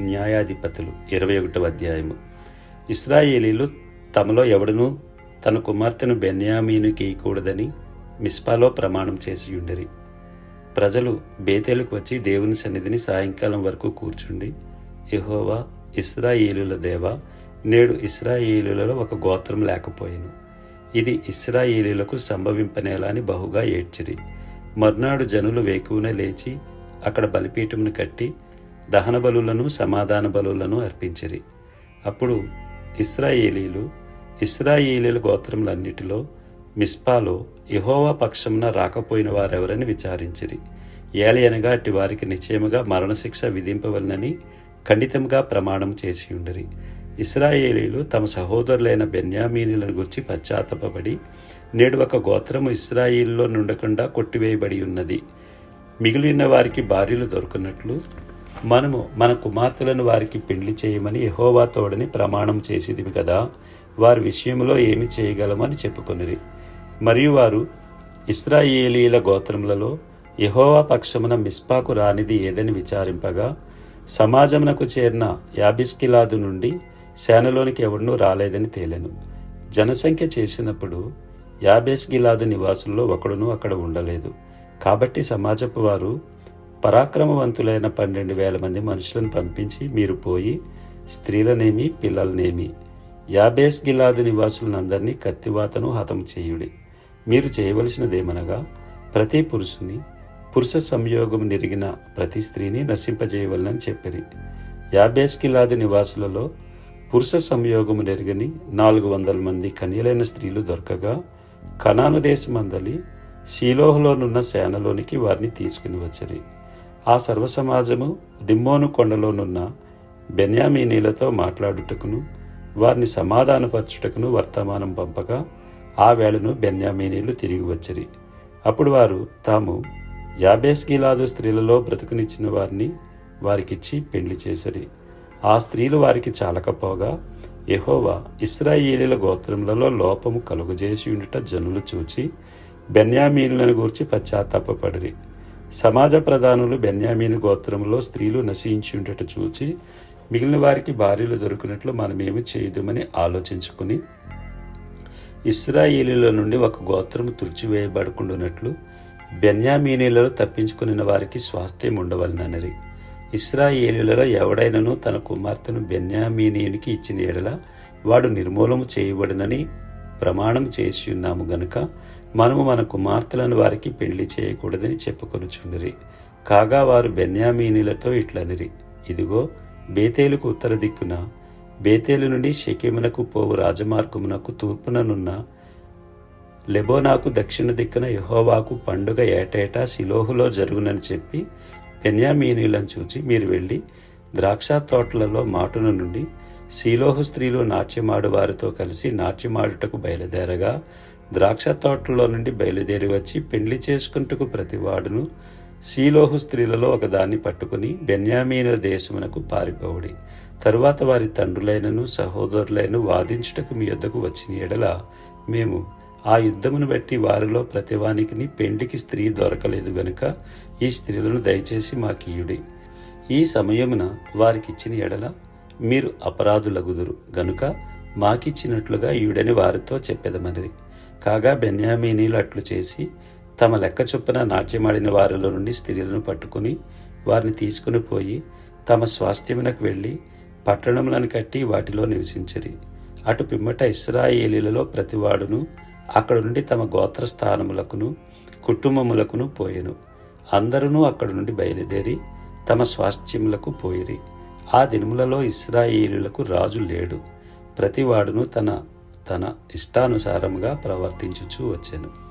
న్యాయాధిపతులు. ఇరవై ఒకటవ అధ్యాయము. ఇస్రాయేలీలు తమలో ఎవడనూ తన కుమార్తెను బెన్యామీనుకి ఇయ్యకూడదని మిస్పాలో ప్రమాణం చేసి ఉండరి. ప్రజలు బేతేలకు వచ్చి దేవుని సన్నిధిని సాయంకాలం వరకు కూర్చుండి యహోవా ఇస్రాయేలుల దేవ నేడు ఇస్రాయేలులలో ఒక గోత్రం లేకపోయాను. ఇది ఇస్రాయేలీలకు సంభవింపనేలా అని బహుగా ఏడ్చిరి. మర్నాడు జనులు వేకువనే లేచి అక్కడ బలిపీఠమును కట్టి దహన బలులను సమాధాన బలులను అర్పించిరి. అప్పుడు ఇస్రాయేలీలు ఇస్రాయేలీల గోత్రములన్నిటిలో మిస్పాలో ఇహోవా పక్షమున రాకపోయిన వారెవరని విచారించిరి. ఏలయనగా అట్టి వారికి నిశ్చయముగా మరణశిక్ష విధింపవలనని ఖండితంగా ప్రమాణం చేసి ఉండరి ఇస్రాయేలీలు తమ సహోదరులైన బెన్యామీనులను గురించి పశ్చాత్తపడి నేడు ఒక గోత్రము ఇస్రాయిల్లో నుండకుండా కొట్టివేయబడి ఉన్నది మిగిలిన వారికి భార్యలు దొరకనట్లు మనము మన కుమార్తెలను వారికి పెళ్ళి చేయమని యహోవా తోడని ప్రమాణం చేసేదివి కదా. వారి విషయంలో ఏమి చేయగలమని చెప్పుకొనిరి. మరియు వారు ఇస్రాయేలీల గోత్రములలో యహోవా పక్షమున మిస్పాకు రానిది ఏదని విచారింపగా సమాజమునకు చేరిన యాబిస్కిలాదు నుండి సేనలోనికి ఎవడనూ రాలేదని తేలెను. జనసంఖ్య చేసినప్పుడు యాబేస్గిలాదు నివాసుల్లో ఒకడును అక్కడ ఉండలేదు. కాబట్టి సమాజపు వారు పరాక్రమవంతులైన పన్నెండు వేల మంది మనుషులను పంపించి మీరు పోయి స్త్రీలనేమి పిల్లలనేమి. యాబేస్ గిలాదు నివాసులందరినీ కత్తివాతను హతం చేయుడి. మీరు చేయవలసినదేమనగా ప్రతి పురుషుని పురుష సంయోగం నిరిగిన ప్రతి స్త్రీని నశింపజేయవలనని చెప్పిరి. యాబేస్ గిలాదు నివాసులలో పురుష సంయోగము నెరగని నాలుగు వందల మంది కన్యలైన స్త్రీలు దొరకగా కనాను దేశమందలి శీలోహలోనున్న సేనలోనికి వారిని తీసుకుని వచ్చిరి. ఆ సర్వసమాజము రిమ్మోను కొండలోనున్న బెన్యామీనీలతో మాట్లాడుటకును వారిని సమాధానపరచుటకును వర్తమానం పంపగా ఆ వేళను బెన్యామీనీలు తిరిగి వచ్చిరి. అప్పుడు వారు తాము యాబేస్గిలాదు స్త్రీలలో బ్రతుకునిచ్చిన వారిని వారికిచ్చి పెళ్ళి చేసిరి. ఆ స్త్రీలు వారికి చాలకపోగా యహోవా ఇస్రాయేలీల గోత్రములలో లోపము కలుగజేసి ఉండుట జనులు చూచి బెన్యామీనులను గూర్చి పశ్చాత్తాపపడిరి. సమాజ ప్రధానులు బెన్యామీను గోత్రంలో స్త్రీలు నశించి ఉండటం చూచి మిగిలిన వారికి భార్యలు దొరికినట్లు మనమేమి చేయదుమని ఆలోచించుకుని ఇస్రాయేలీల నుండి ఒక గోత్రము తుడిచివేయబడుకుండునట్లు బెన్యామీనీలలో తప్పించుకుని వారికి స్వాస్థ్యం ఉండవలనని ఇస్రాయేలీలలో ఎవడైనను తన కుమార్తెను బెన్యామీనీయునికి ఇచ్చిన ఎడల వాడు నిర్మూలము చేయబడినని ప్రమాణం చేసి ఉన్నాము గనుక మనము మన కుమార్తెలను వారికి పెళ్ళి చేయకూడదని చెప్పుకొనుచుండిరి. కాగా వారు బెన్యామీనీలతో ఇట్లనిరి. ఇదిగో బేతేలుకు ఉత్తర దిక్కున బేతేలు నుండి షకీమునకు పోవు రాజమార్గమునకు తూర్పుననున్న లెబోనాకు దక్షిణ దిక్కున యహోవాకు పండుగ ఏటేటా సిలోహులో జరుగునని చెప్పి బెన్యామీనీలను చూచి మీరు వెళ్ళి ద్రాక్ష తోటలలో మాటున నుండి సీలోహు స్త్రీలు నాట్యమాడు వారితో కలిసి నాట్యమాడుటకు బయలుదేరగా ద్రాక్ష తోటలో నుండి బయలుదేరి వచ్చి పెండ్లి చేసుకుంటకు ప్రతివాడును శీలోహు స్త్రీలలో ఒకదాన్ని పట్టుకుని బెన్యామీనుల దేశమునకు పారిపోవుడి. తరువాత వారి తండ్రులైనను సహోదరులైన వాదించుటకు మీ యొద్దకు వచ్చిన ఎడల మేము ఆ యుద్ధమును బట్టి వారిలో ప్రతివానికిని పెండ్లికి స్త్రీ దొరకలేదు గనుక ఈ స్త్రీలను దయచేసి మాకీయుడి. ఈ సమయమున వారికిచ్చిన ఎడల మీరు అపరాధులగుదురు గనుక మాకిచ్చినట్లుగా ఈయుడని వారితో చెప్పెదమనిరి. కాగా బెన్యామీనీలు అట్లు చేసి తమ లెక్క చొప్పున నాట్యమాడిన వారిలో నుండి స్త్రీలను పట్టుకుని వారిని తీసుకుని పోయి తమ స్వాస్థ్యమునకు వెళ్ళి పట్టణములను కట్టి వాటిలో నివసించిరి. అటు పిమ్మట ఇస్రాయేలీలలో ప్రతివాడును అక్కడ నుండి తమ గోత్ర స్థానములకును కుటుంబములకును పోయెను. అందరూ అక్కడ నుండి బయలుదేరి తమ స్వాస్థ్యములకు పోయిరి. ఆ దినములలో ఇస్రాయేలులకు రాజు లేడు. ప్రతివాడును తన తన ఇష్టానుసారముగా ప్రవర్తించుచూ వచ్చెను.